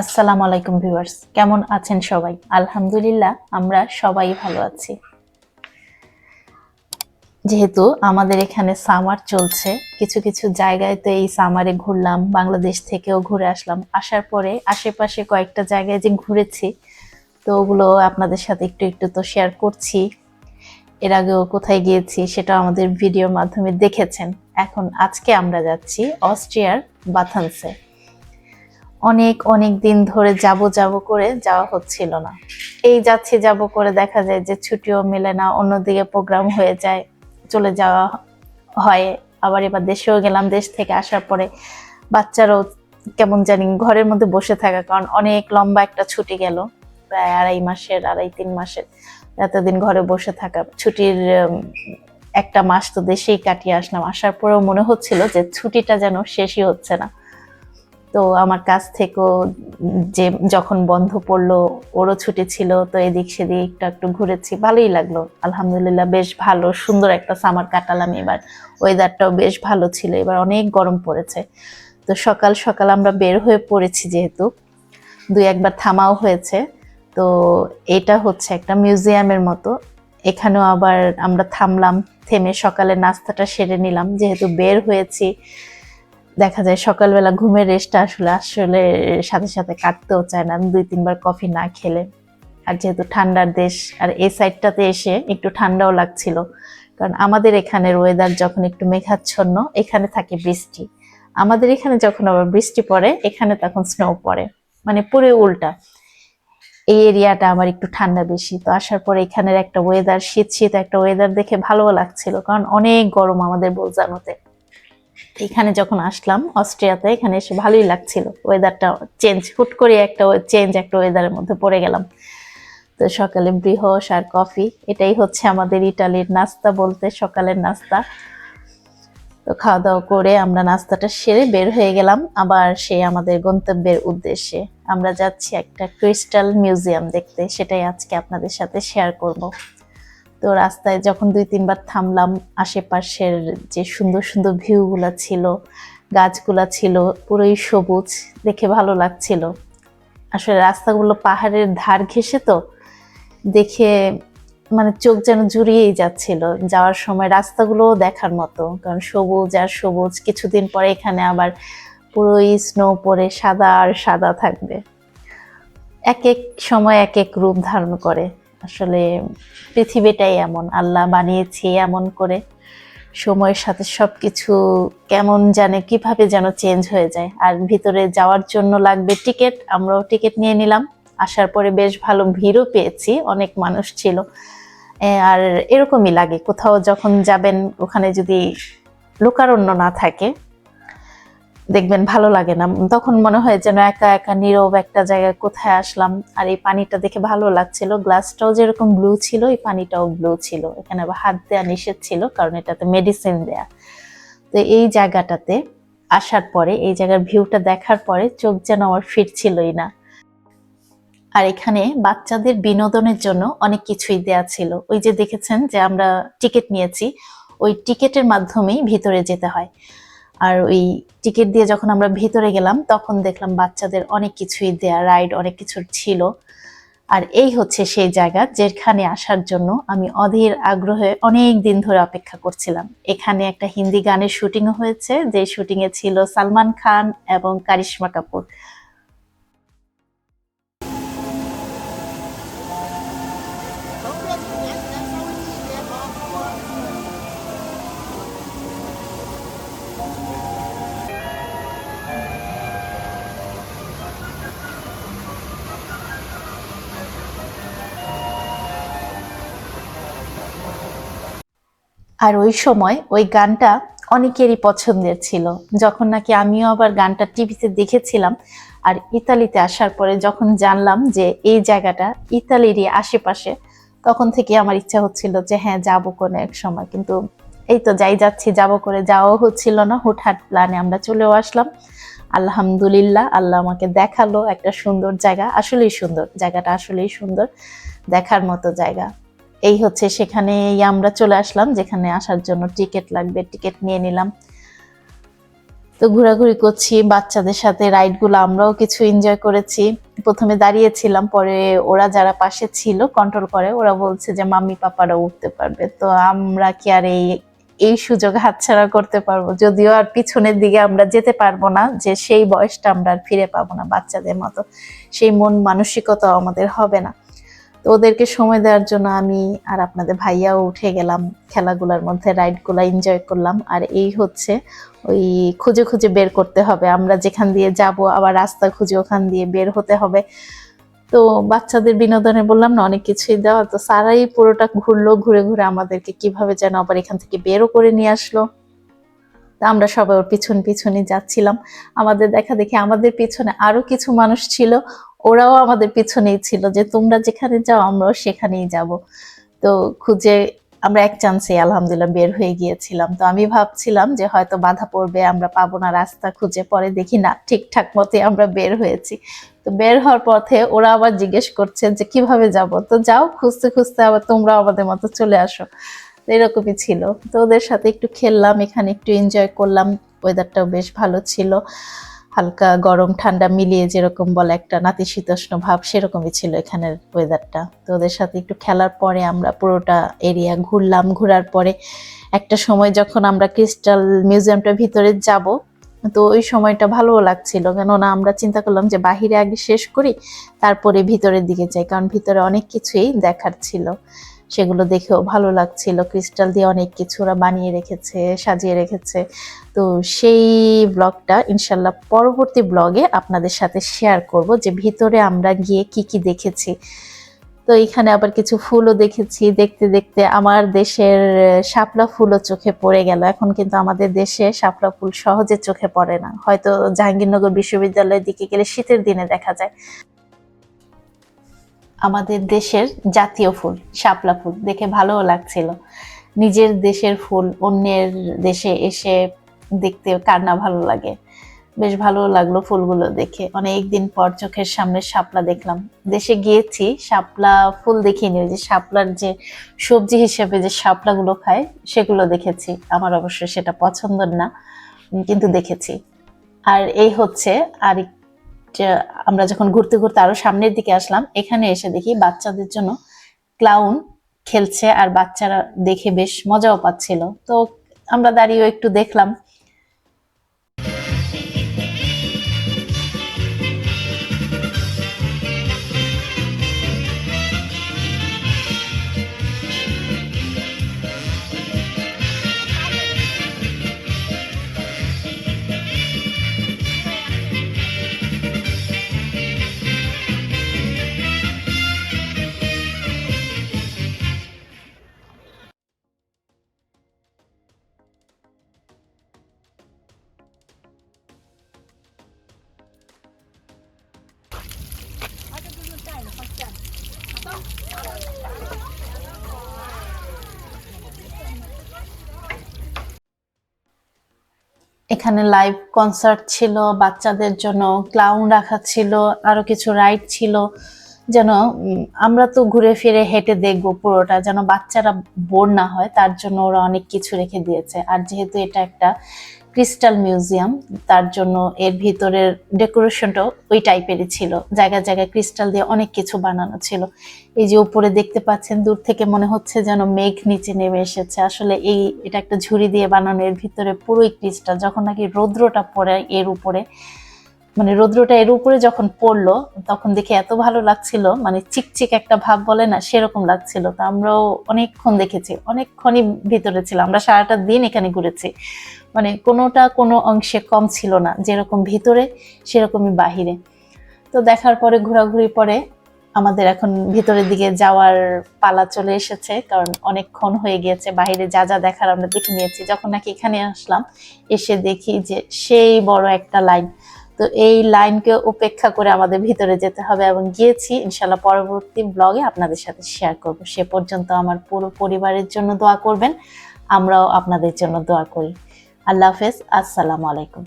আসসালামু আলাইকুম ভিউয়ার্স, কেমন আছেন সবাই? আলহামদুলিল্লাহ, আমরা সবাই ভালো আছি। যেহেতু আমাদের এখানে সামার চলছে, কিছু কিছু জায়গায় তো এই সামারে ঘুরলাম, বাংলাদেশ থেকেও ঘুরে আসলাম। আসার পরে আশেপাশে কয়েকটা জায়গায় যে ঘুরেছি, তো ওগুলো আপনাদের সাথে একটু একটু তো শেয়ার করছি। এর আগেও কোথায় গিয়েছি সেটা আমাদের ভিডিওর মাধ্যমে দেখেছেন। এখন আজকে আমরা যাচ্ছি অস্ট্রিয়ার বাথানসে। অনেক অনেক দিন ধরে যাব যাব করে যাওয়া হচ্ছিল না। এই যাচ্ছি, যাব করে দেখা যায় যে ছুটিও মেলে না, অন্যদিকে প্রোগ্রাম হয়ে যায়, চলে যাওয়া হয়। আবার এবার দেশেও গেলাম, দেশ থেকে আসার পরে বাচ্চারাও কেমন জানি ঘরের মধ্যে বসে থাকা, কারণ অনেক লম্বা একটা ছুটি গেল, প্রায় আড়াই মাসের, আড়াই তিন মাসের। এতদিন ঘরে বসে থাকা, ছুটির একটা মাস তো দেশেই কাটিয়ে আসলাম। আসার পরেও মনে হচ্ছিল যে ছুটিটা যেন শেষই হচ্ছে না। তো আমার কাছ থেকেও যে যখন বন্ধ পড়ল, ওরও ছুটি ছিল, তো এদিক সেদিক একটু একটু ঘুরেছি, ভালোই লাগল। আলহামদুলিল্লাহ বেশ ভালো, সুন্দর একটা সামার কাটালাম এবার। ওয়েদারটাও বেশ ভালো ছিল, এবার অনেক গরম পড়েছে। তো সকাল সকাল আমরা বের হয়ে পড়েছি যেহেতু দুই একবার থামাও হয়েছে। তো এটা হচ্ছে একটা মিউজিয়ামের মতো। এখানেও আবার আমরা থামলাম, থেমে সকালে নাস্তাটা সেরে নিলাম। যেহেতু বের হয়েছি দেখা যায় সকালবেলা ঘুমের রেস্টটা আসলে আসলে সাথে সাথে কাটতেও চায় না। আমি দুই, তিনবার কফি না খেলে। আর যেহেতু ঠান্ডার দেশ, আর এই সাইডটাতে এসে একটু ঠান্ডাও লাগছিল। কারণ আমাদের এখানের ওয়েদার যখন একটু মেঘাচ্ছন্ন, এখানে থাকে বৃষ্টি। আমাদের এখানে যখন আবার বৃষ্টি পড়ে, এখানে তখন স্নো পড়ে। মানে পুরো উল্টা। এই এরিয়াটা আমার একটু ঠান্ডা বেশি। তো আসার পরে এখানের একটা ওয়েদার শীত শীত একটা ওয়েদার দেখে ভালো লাগছিল। কারণ অনেক গরম আমাদের বোলজানোতে। এখানে যখন আসলাম, অস্ট্রিয়াতে এখানে এসে ভালোই লাগছিল। ওয়েদারটা চেঞ্জ হুট করে একটা চেঞ্জ একটা ওয়েদারের মধ্যে পড়ে গেলাম। তো সকালে বৃহস আর কফি এটাই হচ্ছে আমাদের ইটালির নাস্তা বলতে সকালের নাস্তা। তো খাওয়া দাওয়া করে আমরা নাস্তাটা সেরে বের হয়ে গেলাম। আবার সে আমাদের গন্তব্যের উদ্দেশ্যে আমরা যাচ্ছি একটা ক্রিস্টাল মিউজিয়াম দেখতে। সেটাই আজকে আপনাদের সাথে শেয়ার করব। তো রাস্তায় যখন দুই, তিনবার থামলাম, আশেপাশের যে সুন্দর সুন্দর ভিউগুলো ছিল, গাছগুলো ছিল, পুরোই সবুজ, দেখে ভালো লাগছিল। আসলে রাস্তাগুলো পাহাড়ের ধার ঘেঁষে তো দেখে মানে চোখ যেন জুড়িয়েই যাচ্ছিল, যাওয়ার সময় রাস্তাগুলোও দেখার মতো। কারণ সবুজ আর সবুজ, কিছুদিন পরে এখানে আবার পুরোই স্নো পরে সাদা আর সাদা থাকবে। এক এক সময় এক এক রূপ ধারণ করে। আসলে পৃথিবীটাই এমন, আল্লাহ বানিয়েছে এমন করে। সময়ের সাথে সব কিছু কেমন জানে, কীভাবে যেন চেঞ্জ হয়ে যায়। আর ভিতরে যাওয়ার জন্য লাগবে টিকিট আমরাও টিকিট নিয়ে নিলাম। আসার পরে বেশ ভালো ভিড়ও পেয়েছি, অনেক মানুষ ছিল। আর এরকমই লাগে, কোথাও যখন যাবেন, ওখানে যদি লোকারণ্য না থাকে দেখবেন ভালো লাগে না। তখন মনে হয় যেন একা একা নীরব একটা জায়গায় কোথায় আসলাম, আর এই পানিটা দেখে ভালো লাগছিল। গ্লাসটাও যেরকম ব্লু ছিল, এই পানিটাও ব্লু ছিল। এখানে আবার হাত দেওয়া নিষেধ ছিল, কারণ এটাতে মেডিসিন দেয়া। তো এই জায়গাটাতে আসার পরে, এই জায়গার ভিউটা দেখার পরে চোখ যেন আমার ফিরছিলই না। আর এখানে বাচ্চাদের বিনোদনের জন্য অনেক কিছুই দেয়া ছিল। ওই যে দেখেছেন যে আমরা টিকিট নিয়েছি, ওই টিকিটের মাধ্যমেই ভিতরে যেতে হয়। আর ওই টিকিট দিয়ে যখন আমরা ভিতরে গেলাম, তখন দেখলাম বাচ্চাদের অনেক কিছুই দেয়া রাইড অনেক কিছু ছিল। আর এই হচ্ছে সেই জায়গা যেখানে আসার জন্য আমি অধীর আগ্রহে অনেক দিন ধরে অপেক্ষা করছিলাম। এখানে একটা হিন্দি গানের শুটিংও হয়েছে, যে শুটিংয়ে ছিল সালমান খান এবং কারিশ্মা কাপুর। আর ওই সময় ওই গানটা অনেকেরই পছন্দের ছিল। যখন নাকি আমিও আবার গানটা টিভিতে দেখেছিলাম আর ইতালিতে আসার পরে যখন জানলাম যে এই জায়গাটা ইতালিরই আশেপাশে, তখন থেকে আমার ইচ্ছা হচ্ছিল যে হ্যাঁ যাব কোনো এক সময়। কিন্তু এই তো যাই যাচ্ছি, যাব করে যাওয়াও হচ্ছিল না। হুটহাট প্ল্যানে আমরা চলেও আসলাম। আলহামদুলিল্লাহ, আল্লাহ আমাকে দেখাল একটা সুন্দর জায়গা। আসলেই সুন্দর, জায়গাটা আসলেই সুন্দর। দেখার মতো জায়গা। এই হচ্ছে সেখানে আমরা চলে আসলাম, যেখানে আসার জন্য টিকিট লাগবে টিকিট নিয়ে নিলাম। তো ঘোরাঘুরি করছি, বাচ্চাদের সাথে রাইডগুলো আমরাও কিছু এনজয় করেছি। প্রথমে দাঁড়িয়েছিলাম, পরে ওরা যারা পাশে ছিল কন্ট্রোল করে, ওরা বলছে যে মাম্মি, পাপারা উঠতে পারবে। তো আমরা কি আর এই এই সুযোগ হাতছাড়া করতে পারব? যদিও আর পিছনের দিকে আমরা যেতে পারব না, যে সেই বয়সটা আমরা আর ফিরে পাবো না বাচ্চাদের মতো। সেই মন মানসিকতা আমাদের হবে না। তো ওদেরকে সময় দেওয়ার জন্য আমি আর আপনাদের ভাইয়াও উঠে গেলাম খেলাগুলোর মধ্যে, রাইডগুলো এনজয় করলাম। আর এই হচ্ছে ওই খুঁজে খুঁজে বের করতে হবে। আমরা যেখান দিয়ে যাব, আবার রাস্তা খুঁজে ওখান দিয়ে বের হতে হবে। তো বাচ্চাদের বিনোদনে বললাম না, অনেক কিছুই দেওয়া। তো সারাই পুরোটা ঘুরলো, ঘুরে ঘুরে আমাদেরকে কীভাবে যেন আবার এখান থেকে বেরও করে নিয়ে আসলো। তা আমরা সবাই ওর পিছন পিছনে যাচ্ছিলাম। আমাদের দেখা দেখি আমাদের পিছনে আরও কিছু মানুষ ছিল। ওরাও আমাদের পিছনেই ছিল যে তোমরা যেখানে যাও আমরাও সেখানেই যাব। তো খুঁজে আমরা এক চান্সে আলহামদুলিল্লাহ বের হয়ে গিয়েছিলাম। তো আমি ভাবছিলাম যে হয়তো বাধা পড়বে, আমরা পাবো না রাস্তা, খুঁজে পরে দেখি না, ঠিকঠাক মতে আমরা বের হয়েছি। তো বের হওয়ার পথে ওরা আবার জিজ্ঞেস করছে যে কীভাবে যাব? তো যাও, খুঁজতে খুঁজতে আবার তোমরা আমাদের মতো চলে আসো। এরকমই ছিল। তো ওদের সাথে একটু খেললাম, এখানে একটু এনজয় করলাম ওয়েদারটাও বেশ ভালো ছিল। হালকা গরম ঠান্ডা মিলিয়ে যেরকম বলে একটা নাতিশীতোষ্ণ ভাব, সেরকমই ছিল এখানের ওয়েদারটা তো ওদের সাথে একটু খেলার পরে আমরা পুরোটা এরিয়া ঘুরলাম। ঘোরার পরে একটা সময় যখন আমরা ক্রিস্টাল মিউজিয়ামটার ভিতরে যাব, তো ওই সময়টা ভালোও লাগছিল। কেননা আমরা চিন্তা করলাম যে বাহিরে আগে শেষ করি, তারপরে ভিতরের দিকে যাই, কারণ ভিতরে অনেক কিছুই দেখার ছিল। সেগুলো দেখেও ভালো লাগছিল। ক্রিস্টাল দিয়ে অনেক কিছু ওরা বানিয়ে রেখেছে, সাজিয়ে রেখেছে। তো সেই ব্লগটা ইনশাল্লাহ পরবর্তী ব্লগে আপনাদের সাথে শেয়ার করব যে ভিতরে আমরা গিয়ে কি কি দেখেছি। তো এখানে আবার কিছু ফুলও দেখেছি। দেখতে দেখতে আমার দেশের শাপলা ফুলও চোখে পড়ে গেল। এখন কিন্তু আমাদের দেশে শাপলা ফুল সহজে চোখে পড়ে না। হয়তো জাহাঙ্গীরনগর বিশ্ববিদ্যালয়ের দিকে গেলে শীতের দিনে দেখা যায়। আমাদের দেশের জাতীয় ফুল, শাপলা ফুল। দেখে ভালোও লাগছিল। নিজের দেশের ফুল, অন্যের দেশে এসে দেখতে কার না ভালো লাগে। বেশ ভালো লাগল ফুলগুলো দেখে। অনেক দিন পর চোখের সামনে শাপলা দেখলাম। দেশে গিয়েছি, শাপলা ফুল দেখিনি। ওই যে শাপলার যে সবজি হিসেবে যে শাপলাগুলো খায়, সেগুলো দেখেছি। আমার অবশ্য সেটা পছন্দের না, কিন্তু দেখেছি। আর এই হচ্ছে আর আমরা যখন ঘুরতে ঘুরতে আরও সামনের দিকে আসলাম, এখানে এসে দেখি বাচ্চাদের জন্য ক্লাউন খেলছে আর বাচ্চারা দেখে বেশ মজাও পাচ্ছিল। তো আমরা দাঁড়িয়েও একটু দেখলাম। এখানে লাইভ কনসার্ট ছিল, বাচ্চাদের জন্য ক্লাউন রাখা ছিল, আরও কিছু রাইড ছিল। যেন আমরা তো ঘুরে ফিরে হেঁটে দেখব পুরোটা, যেন বাচ্চারা বোর না হয়, তার জন্য ওরা অনেক কিছু রেখে দিয়েছে। আর যেহেতু এটা একটা ক্রিস্টাল মিউজিয়াম, তার জন্য এর ভিতরের ডেকোরেশনটাও ওই টাইপেরই ছিল। জায়গায় জায়গায় ক্রিস্টাল দিয়ে অনেক কিছু বানানো ছিল। এই যে উপরে দেখতে পাচ্ছেন, দূর থেকে মনে হচ্ছে যেন মেঘ নিচে নেমে এসেছে। আসলে এই, এটা একটা ঝুড়ি দিয়ে বানানো, এর ভিতরে পুরোই ক্রিস্টাল। যখন নাকি রৌদ্রটা পড়ে এর উপরে মানে রৌদ্রটা এর উপরে যখন পড়ল, তখন দেখে এত ভালো লাগছিল মানে চিকচিক একটা ভাব বলে না, সেরকম লাগছিল। তো আমরাও অনেকক্ষণ দেখেছি, অনেকক্ষণই ভিতরে ছিল আমরা সারাটা দিন এখানে ঘুরেছি। মানে কোনোটা কোনো অংশে কম ছিল না, যেরকম ভিতরে, সেরকমই বাহিরে। তো দেখার পরে ঘোরাঘুরি পরে আমাদের এখন ভিতরের দিকে যাওয়ার পালা চলে এসেছে, কারণ অনেকক্ষণ হয়ে গিয়েছে। বাহিরে যা যা দেখার আমরা দেখে নিয়েছি। যখন নাকি এখানে আসলাম, এসে দেখি যে সেই বড় একটা লাইন। তো এই লাইনকে উপেক্ষা করে আমাদের ভিতরে যেতে হবে এবং গিয়েছি। ইনশাল্লাহ পরবর্তী ব্লগে আপনাদের সাথে শেয়ার করব। সে পর্যন্ত আমার পুরো পরিবারের জন্য দোয়া করবেন। আমরাও আপনাদের জন্য দোয়া করি। আল্লাহ হাফেজ। আসসালামু আলাইকুম।